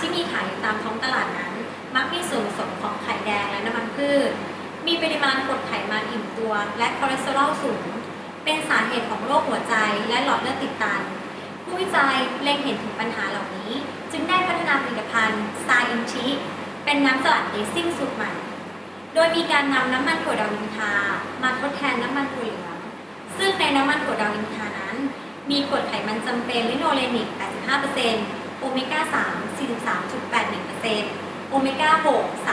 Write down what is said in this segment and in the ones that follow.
ที่มีขายอยู่ตามท้องตลาดนั้น มักมีส่วนผสมของไข่แดงและน้ำมันพืช มีปริมาณกรดไขมันอิ่มตัว และคอเลสเตอรอลสูง เป็นสาเหตุของโรคหัวใจและหลอดเลือดติดตัน ผู้วิจัยเล็งเห็นถึงปัญหาเหล่านี้ จึงได้พัฒนาผลิตภัณฑ์ซาอินชิเป็นน้ำสลัดเดซิ่งสูตรใหม่ โดยมีการนำน้ำมันถั่วดาวอินทามาทดแทนน้ำมันถั่วเหลือง ซึ่งในน้ำมันถั่วดาวอินทานั้น มีกรดไขมันจำเป็นลิโนเลนิก 85% โอเมก้า3 43.81%โอเมก้า6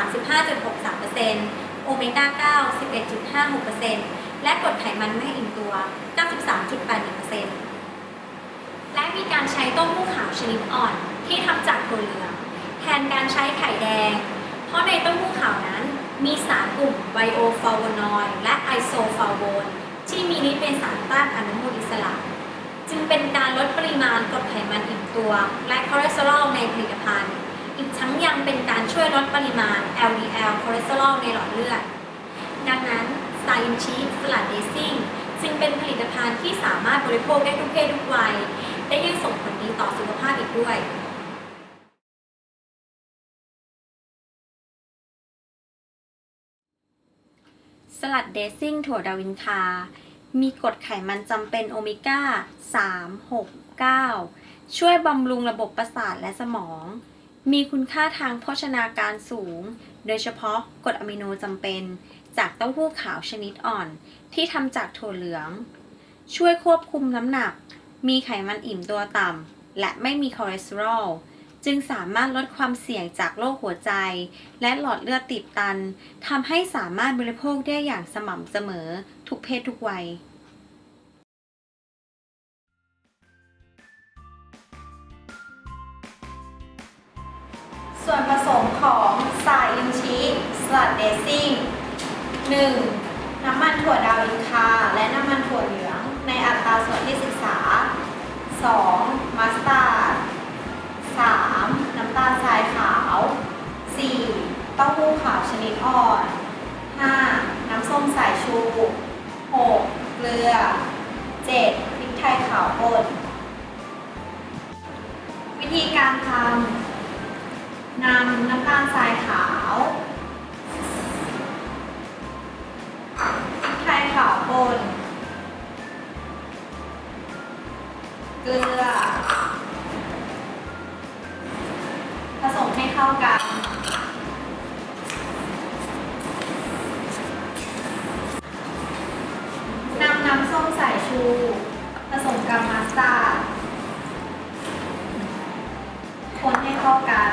35.63%โอเมก้า9 11.56%และกรดไขมันไม่อิ่มตัว 93.81%และมีการใช้ต้มหู้ขาวชนิดอ่อนที่ทำจากถั่วเหลืองแทนการใช้ไข่แดง เพราะในต้มหู้ขาวนั้นมีสารกลุ่มไบโอฟลาโวนอยด์และไอโซฟลาโวนที่มีฤทธิ์เป็นสารต้านอนุมูลอิสระ จึงเป็นการลดปริมาณกรดไขมันอิ่มตัว และคอเลสเตอรอลในผลิตภัณฑ์ อีกทั้งยังเป็นการช่วยลดปริมาณ LDL คอเลสเตอรอลในหลอดเลือด ดังนั้นไซน์ชีสลัดเดซิ่งจึงเป็นผลิตภัณฑ์ที่สามารถบริโภคได้ทุกเพศทุกวัย และยังส่งผลดีต่อสุขภาพอีกด้วยสลัดเดซิ่งถั่วดาวินคา มีกรดไขมันจำเป็นโอเมก้า 3 6 9 ช่วยบำรุงระบบประสาทและสมอง มีคุณค่าทางโภชนาการสูง โดยเฉพาะกรดอะมิโนจำเป็น จากเต้าหู้ขาวชนิดอ่อน ที่ทำจากถั่วเหลือง ช่วยควบคุมน้ำหนัก มีไขมันอิ่มตัวต่ำ และไม่มีคอเลสเตอรอลจึงสามารถลดความเสี่ยงจากโรคหัวใจ และหลอดเลือดตีบตันทำให้สามารถบริโภคได้อย่างสม่ำเสมอ ทุกเพศทุกวัยส่วนผสมของซาอินชิสลัดเดซิ่ง 1. น้ำมันถั่วดาวอินคา และน้ำมันถั่วเหลือง ในอัตราส่วนที่ศึกษา 2. มัสตาร์ด 3. น้ำตาลทรายขาว 4. เต้าหู้ขาวชนิดอ่อน 5. น้ำส้มสายชู 6. เกลือ 7. พริกไทยขาวป่นวิธีการทำนำน้ำตาลทรายขาว ชูผสมกับมัสตาร์ดคนให้เข้ากัน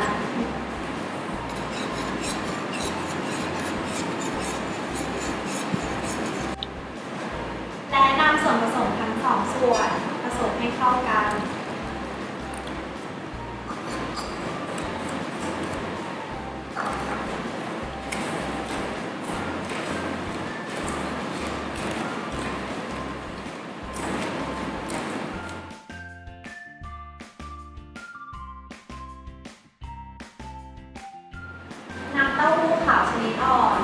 และนำส่วนผสมทั้งสองส่วนผสมให้เข้ากันน นิดอ่อน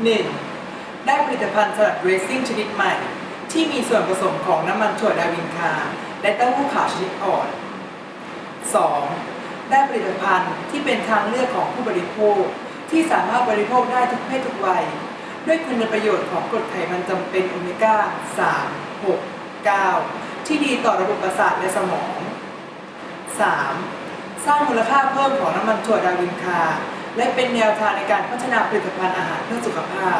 1. ได้ผลิตภัณฑ์สลัดเรซิ่งชนิดใหม่ ที่มีส่วนผสมของน้ำมันถั่วดาวินคา และเต้าหู้ขาวชนิดอ่อน 2. ได้ผลิตภัณฑ์ที่เป็นทางเลือกของผู้บริโภค ที่สามารถบริโภคได้ทุกเพศทุกวัย ด้วยคุณประโยชน์ของกรดไขมันจำเป็นโอเมก้า 3 6 9 ที่ดีต่อระบบประสาทและสมอง 3. สร้างมูลค่าเพิ่มของน้ำมันถั่วดาวินคา และเป็นแนวทางในการพัฒนาผลิตภัณฑ์อาหารเพื่อสุขภาพ